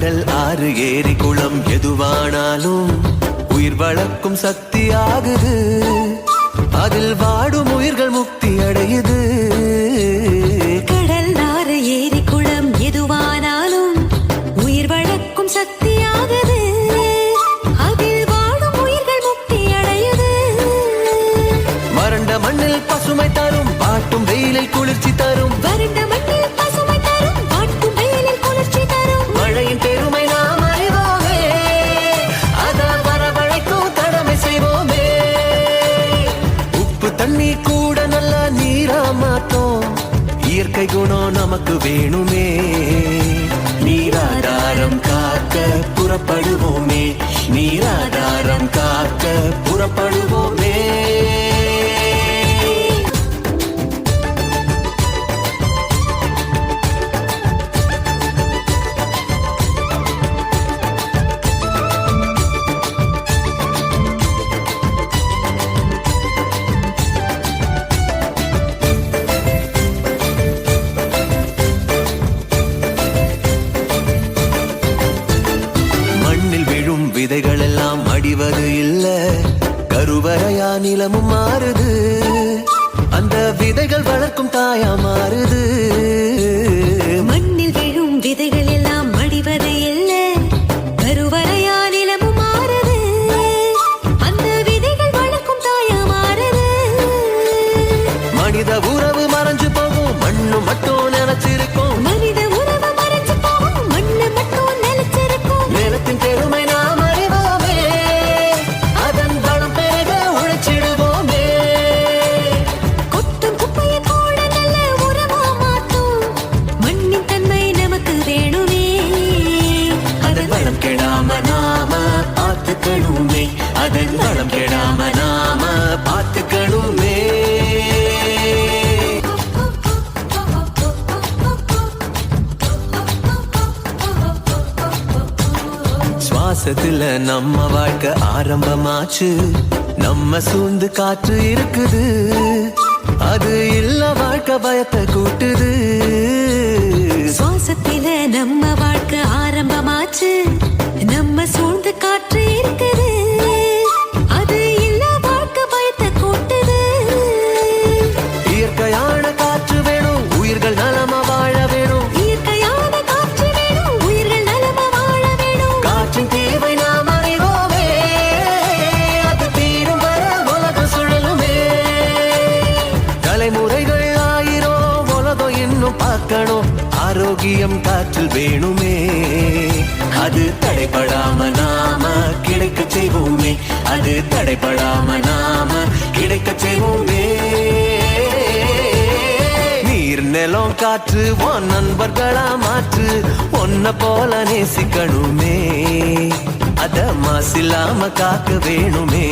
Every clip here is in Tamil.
கடல் ஆறு ஏரி குளம் எதுவானாலும் உயிர் வளர்க்கும் சக்தி ஆகுது. அதில் வாடும் உயிர்கள் முக்தி அடையுது. கடல் ஆறு ஏரி குளம் எதுவானாலும் உயிர் வளர்க்கும் சக்தியாகுது அதில் வாழும் உயிர்கள் முக்தி அடையுது. வறண்ட மண்ணில் பசுமை இயற்கை குணம் நமக்கு வேணுமே. நீராதாரம் காக்க புறப்படுவோமே. நீராதாரம் காக்க புறப்படுவோமே. விதைகள் எல்லாம் அடிவது இல்ல. கருவறையா நிலமும் மாறுது. அந்த விதைகள் வளர்க்கும் தாயா மாறுது. வளம் கெடாம நாம பார்த்துக்கணுமே. அதன் வளம் கெடாம நாம பார்த்துக்கணுமே. சுவாசத்துல நம்ம வாழ்க்கை ஆரம்பமாச்சு. நம்ம சூழ்ந்து காற்று இருக்குது. அது இல்ல வாழ்க்கை பயத்தை கூட்டுது. ஆரம்பமாச்சு நம்ம சூழ்ந்து காற்று இருக்குது. அது இல்ல வாழ்க்கை பயத்தை கூட்டுது. இயற்கையான காற்று வேணும் உயிர்கள் நலமா வாழ வேணும். இயற்கையான காற்று வேணும் உயிர்கள் நலமா வாழ வேணும். காற்றின் தேவை நாம் அறிவோமே. அது தீரும் வர உலகம் சுழலுமே. தலைமுறைகள் ஆயிரம் உலகம் இன்னும் பார்க்கணும். ஆரோக்கியம் காற்றில் வேணுமே. அது தடைப்படாம நாம கிடைக்க செய்வோமே. அது தடைப்படாம நாம கிடைக்க செய்வோமே. நீர் நிலம் காற்று உன் நண்பர்களா மாற்று உன்னை போல நேசிக்கணுமே. அத மாசில்லாம காக்க வேணுமே.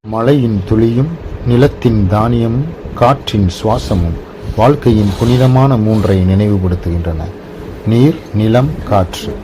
மழையின் துளியும் நிலத்தின் தானியமும் காற்றின் சுவாசமும் வாழ்க்கையின் புனிதமான மூன்றை நினைவுபடுத்துகின்றன. நீர் நிலம் காற்று.